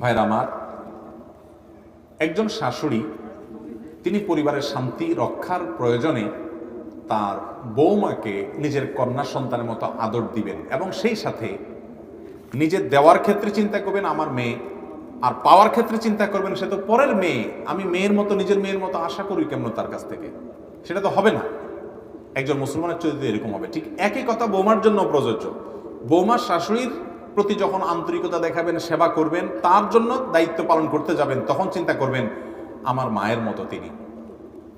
ভাইরা আমার, একজন শাশুড়ি, তিনি পরিবারের শান্তি রক্ষার প্রয়োজনে তার বৌমাকে নিজের কন্যা সন্তানের মতো আদর দিবেন এবং সেই সাথে নিজের দেওয়ার ক্ষেত্রে চিন্তা করবেন, আমার মেয়ে, আর পাওয়ার ক্ষেত্রে চিন্তা করবেন, সে তো পরের মেয়ে, আমি মেয়ের মতো, নিজের মেয়ের মতো আশা করি কেমন তার কাছ থেকে? সেটা তো হবে না। একজন মুসলমানের চরিত্র এরকম হবে। ঠিক একই কথা বৌমার জন্য প্রযোজ্য। বৌমার শাশুড়ির প্রতি যখন আন্তরিকতা দেখাবেন, সেবা করবেন, তার জন্য দায়িত্ব পালন করতে যাবেন, তখন চিন্তা করবেন, আমার মায়ের মতো তিনি।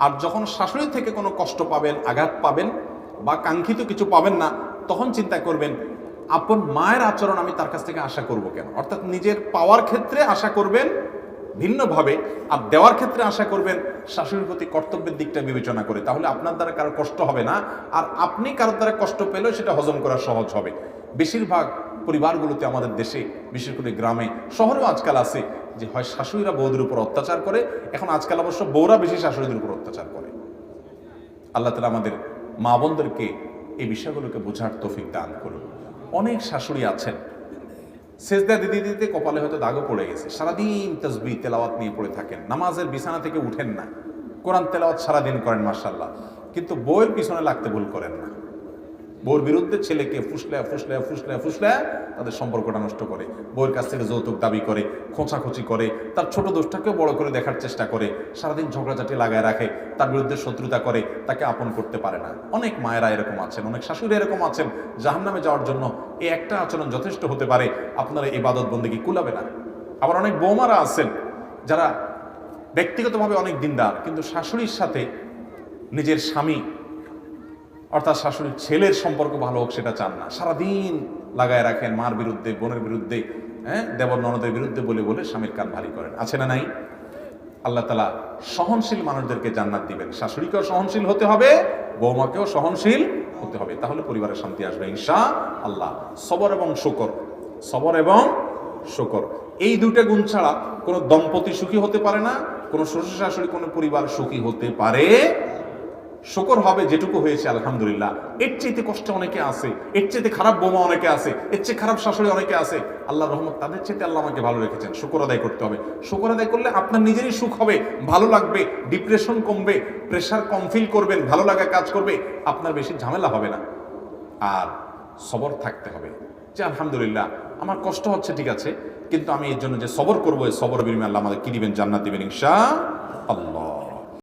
আর যখন শাশুড়ি থেকে কোনো কষ্ট পাবেন, আঘাত পাবেন বা কাঙ্ক্ষিত কিছু পাবেন না, তখন চিন্তা করবেন, আপন মায়ের আচরণ আমি তার কাছ থেকে আশা করব কেন? অর্থাৎ নিজের পাওয়ার ক্ষেত্রে আশা করবেন ভিন্নভাবে আর দেওয়ার ক্ষেত্রে আশা করবেন শাশুড়ির প্রতি কর্তব্যের দিকটা বিবেচনা করে। তাহলে আপনার দ্বারা কারও কষ্ট হবে না। আর আপনি কারোর দ্বারা কষ্ট পেলেও সেটা হজম করা সহজ হবে। বেশিরভাগ পরিবারগুলোতে আমাদের দেশে, বিশেষ করে গ্রামে, শহরেও আজকাল আছে যে হয় শাশুড়িরা বৌদের উপর অত্যাচার করে, এখন আজকাল অবশ্য বউরা বেশি শাশুড়িদের উপর অত্যাচার করে। আল্লাহ তালা আমাদের মা বোনদেরকে এই বিষয়গুলোকে বোঝার তৌফিক দান করুন। অনেক শাশুড়ি আছেন সেজদা দিতে দিতে কপালে হয়তো দাগও পড়ে গেছে। সারাদিন তসবি তেলাওয়াত নিয়ে পড়ে থাকেন। নামাজের বিছানা থেকে উঠেন না। কোরআন তেলাওয়াত সারাদিন করেন মার্শাল্লাহ কিন্তু বইয়ের পিছনে লাগতে ভুল করেন না। বউর বিরুদ্ধে ছেলেকে ফুসলে ফুসলে ফুসলে ফুসলে তাদের সম্পর্কটা নষ্ট করে। বউয়ের কাছ থেকে যৌতুক দাবি করে, খোঁচাখুচি করে, তার ছোট দোষটাকেও বড় করে দেখার চেষ্টা করে, সারাদিন ঝগড়াঝাটি লাগায় রাখে, তার বিরুদ্ধে শত্রুতা করে, তাকে আপন করতে পারে না। অনেক মায়েরা এরকম আছেন, অনেক শাশুড়ি এরকম আছেন, জাহান্নামে যাওয়ার জন্য এই একটা আচরণ যথেষ্ট হতে পারে, আপনারা ইবাদত বন্দিকে কুলাবে না। আবার অনেক বৌমারা আছেন, যারা ব্যক্তিগতভাবে অনেক দিনদার, কিন্তু শাশুড়ির সাথে নিজের স্বামী অর্থাৎ শাশুড়ির ছেলের সম্পর্ক ভালো হোক, সেটা চান না। সারাদিন লাগায় রাখেন, মার বিরুদ্ধে, বোনের বিরুদ্ধে হ্যাঁ? দেবর ননদের বিরুদ্ধে বলে বলে স্বামীর কান ভারী করেন। আছে না নাই? আল্লাহ তালা সহনশীল মানুষদেরকে জান্নাত দিবেন। শাশুড়িকেও সহনশীল হতে হবে, বৌমাকেও সহনশীল হতে হবে। তাহলে পরিবারের শান্তি আসবে ইনশা আল্লাহ সবর এবং শুকর, সবর এবং শকর। এই দুইটা গুণ ছাড়া কোনো দম্পতি সুখী হতে পারে না, কোনো শ্বশুর শাশুড়ি, কোনো পরিবার সুখী হতে পারে শুকর হবে যেটুকু হয়েছে, আলহামদুলিল্লাহ। এর চাইতে কষ্ট অনেকে আছে, এর চাইতে খারাপ বোমা অনেকে আছে, এর চেয়ে খারাপ শাশুড়ি অনেকে আছে। আল্লাহ রহমত তাদের চাইতে আল্লাহ আমাকে ভালো রেখেছেন, শুকর আদায় করতে হবে। শুকর আদায় করলে আপনার নিজেরই সুখ হবে, ভালো লাগবে ডিপ্রেশন কমবে প্রেশার কম ফিল করবেন, ভালো লাগা কাজ করবে, আপনার বেশি ঝামেলা হবে না। আর সবর থাকতে হবে। যে আলহামদুলিল্লাহ, আমার কষ্ট হচ্ছে ঠিক আছে, কিন্তু আমি এর জন্য যে সবর করব, এই সবর বিনিময়ে আল্লাহ আমাদের কি দিবেন? জান্নাত দিবেন, ইনশা আল্লাহ।